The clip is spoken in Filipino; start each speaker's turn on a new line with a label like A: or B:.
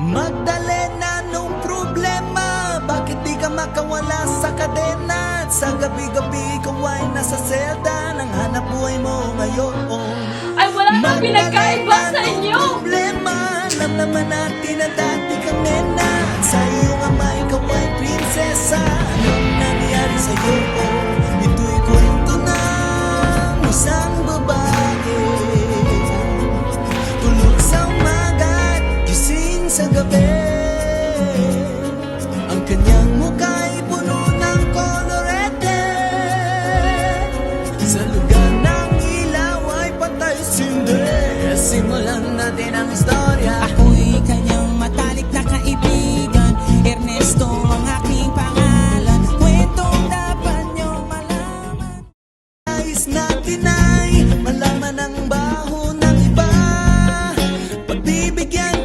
A: Magdalena, Sa gabi-gabi ikaw ay nasa selda Nang hanap buhay mo ngayon
B: Ay, wala nang pinagkaiba sa inyo!
A: problema? Alam naman natin na dati kami na At Sa iyong ama ikaw ay prinsesa Anong nangyari sa'yo? Ito'y kwento ng isang babae Tulog sa umaga gising sa gabi Ang kanyang muka'y Simulan natin ang istorya. Ako'y kanyang matalik na kaibigan. Ernesto ang aking pangalan. Kwentong dapat nyo malaman. Nais natin ay malaman ang baho ng iba. Pagbibigyan